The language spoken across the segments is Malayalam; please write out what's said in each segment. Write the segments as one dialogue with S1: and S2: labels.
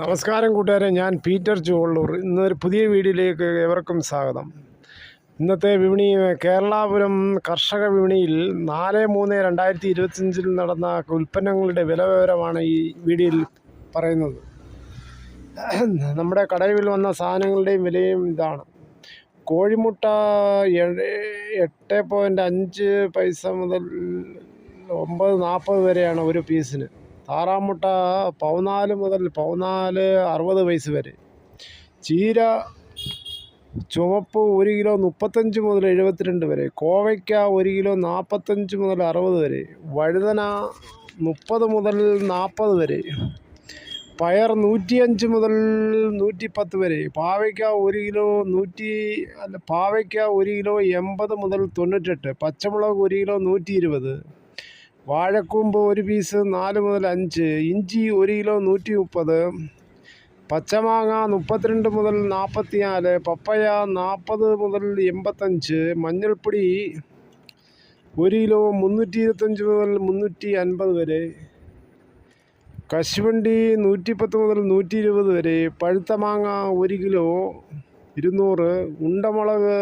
S1: നമസ്കാരം കൂട്ടുകാരെ ഞാൻ പീറ്റർ ചുവള്ളൂർ. ഇന്നൊരു പുതിയ വീഡിയോയിലേക്ക് ഏവർക്കും സ്വാഗതം. ഇന്നത്തെ വിപണി കേരളാപുരം കർഷക വിപണിയിൽ നാല് മൂന്ന് രണ്ടായിരത്തി ഇരുപത്തിയഞ്ചിൽ നടന്ന ഉൽപ്പന്നങ്ങളുടെ വില വിവരമാണ് ഈ വീഡിയോയിൽ പറയുന്നത്. നമ്മുടെ കടയിൽ വന്ന സാധനങ്ങളുടെയും വിലയും ഇതാണ്. കോഴിമുട്ട എട്ട് പോയിന്റ് അഞ്ച് പൈസ മുതൽ ഒമ്പത് നാൽപ്പത് വരെയാണ് ഒരു പീസിന്. താറാമുട്ട പതിനാല് മുതൽ പതിനാല് അറുപത് വയസ്സ് വരെ. ചീര ചുവപ്പ് ഒരു കിലോ മുപ്പത്തഞ്ച് മുതൽ എഴുപത്തിരണ്ട് വരെ. കോവയ്ക്ക ഒരു കിലോ നാൽപ്പത്തഞ്ച് മുതൽ അറുപത് വരെ. വഴുതന മുപ്പത് മുതൽ നാൽപ്പത് വരെ. പയർ നൂറ്റിയഞ്ച് മുതൽ നൂറ്റിപ്പത്ത് വരെ. പാവയ്ക്ക ഒരു കിലോ നൂറ്റി അല്ല പാവയ്ക്ക ഒരു കിലോ എൺപത് മുതൽ തൊണ്ണൂറ്റെട്ട്. പച്ചമുളക് ഒരു കിലോ നൂറ്റി ഇരുപത് വാഴക്കൂമ്പ് ഒരു പീസ് നാല് മുതൽ അഞ്ച് ഇഞ്ചി ഒരു കിലോ നൂറ്റി മുപ്പത് പച്ചമാങ്ങ മുപ്പത്തിരണ്ട് മുതൽ നാൽപ്പത്തിനാല് പപ്പയ നാൽപ്പത് മുതൽ എൺപത്തഞ്ച് മഞ്ഞൾപ്പൊടി ഒരു കിലോ മുന്നൂറ്റി ഇരുപത്തഞ്ച് മുതൽ മുന്നൂറ്റി അൻപത് വരെ കശുവണ്ടി നൂറ്റിപ്പത്ത് മുതൽ നൂറ്റി ഇരുപത് വരെ പഴുത്ത മാങ്ങ ഒരു കിലോ ഇരുന്നൂറ് ഉണ്ടമുളക്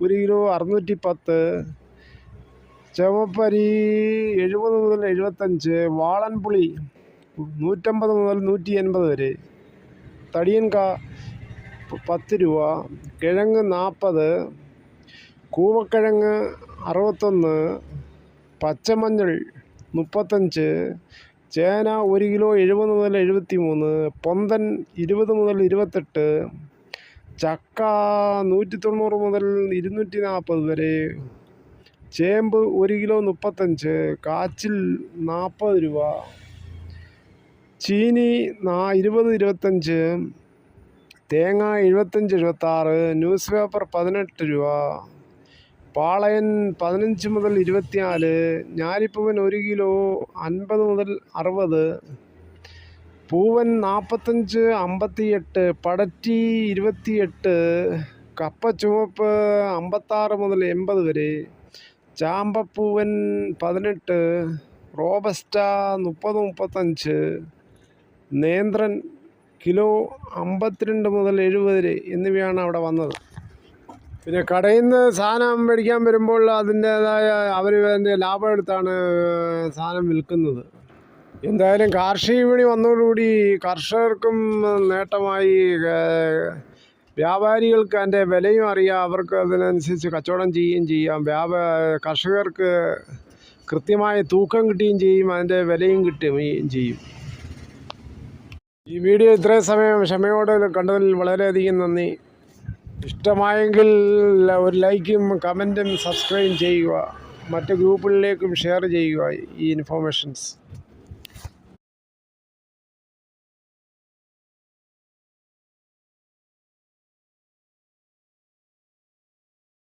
S1: ഒരു കിലോ അറുന്നൂറ്റി പത്ത് ചുവപ്പരി എഴുപത് മുതൽ എഴുപത്തഞ്ച് വാളൻപുളി നൂറ്റമ്പത് മുതൽ നൂറ്റി എൺപത് വരെ. തടിയൻക പത്ത് രൂപ കിഴങ്ങ് നാൽപ്പത് കൂവക്കിഴങ്ങ് അറുപത്തൊന്ന് പച്ചമഞ്ഞൾ മുപ്പത്തഞ്ച് ചേന ഒരു കിലോ എഴുപത് മുതൽ എഴുപത്തി മൂന്ന് പൊന്തൻ ഇരുപത് മുതൽ ഇരുപത്തെട്ട് ചക്ക നൂറ്റി തൊണ്ണൂറ് മുതൽ ഇരുന്നൂറ്റി നാൽപ്പത് വരെ. ചേമ്പ് ഒരു കിലോ മുപ്പത്തഞ്ച് കാച്ചിൽ നാൽപ്പത് രൂപ ചീനി നാ ഇരുപത് ഇരുപത്തഞ്ച് തേങ്ങ എഴുപത്തഞ്ച് എഴുപത്താറ് ന്യൂസ് പേപ്പർ പതിനെട്ട് രൂപ പാളയൻ പതിനഞ്ച് മുതൽ ഇരുപത്തിനാല് ഞാലിപ്പൂവൻ ഒരു കിലോ അൻപത് മുതൽ അറുപത് പൂവൻ നാൽപ്പത്തഞ്ച് അമ്പത്തിയെട്ട് പടറ്റി ഇരുപത്തിയെട്ട് കപ്പ ചുവപ്പ് അമ്പത്താറ് മുതൽ എൺപത് വരെ ചാമ്പപ്പൂവൻ പതിനെട്ട് റോബസ്റ്റ മുപ്പത് മുപ്പത്തഞ്ച് നേന്ത്രൻ കിലോ അമ്പത്തിരണ്ട് മുതൽ എഴുപത് വരെ എന്നിവയാണ് അവിടെ വന്നത്. പിന്നെ കടയിൽ നിന്ന് സാധനം മേടിക്കാൻ വരുമ്പോൾ അതിന്റേതായ അവർ അതിന്റെ ലാഭം എടുത്താണ് സാധനം വിൽക്കുന്നത്. എന്തായാലും കാർഷിക വിപണി വന്നതോടുകൂടി കർഷകർക്കും നേട്ടമായി വ്യാപാരികൾക്ക് അതിന്റെ വിലയും അറിയാം. അവർക്ക് അതിനനുസരിച്ച് കച്ചവടം ചെയ്യുകയും ചെയ്യാം. വ്യാപാ കർഷകർക്ക് കൃത്യമായ തൂക്കം കിട്ടുകയും ചെയ്യും. അതിന്റെ വിലയും കിട്ടുകയും ചെയ്യും. ഈ വീഡിയോ ഇത്രയും സമയം ക്ഷമയോടെ കണ്ടതിൽ വളരെയധികം നന്ദി. ഇഷ്ടമായെങ്കിൽ ഒരു ലൈക്കും കമന്റും സബ്സ്ക്രൈബ് ചെയ്യുക. മറ്റ് ഗ്രൂപ്പുകളിലേക്കും ഷെയർ ചെയ്യുക ഈ ഇൻഫോർമേഷൻസ്.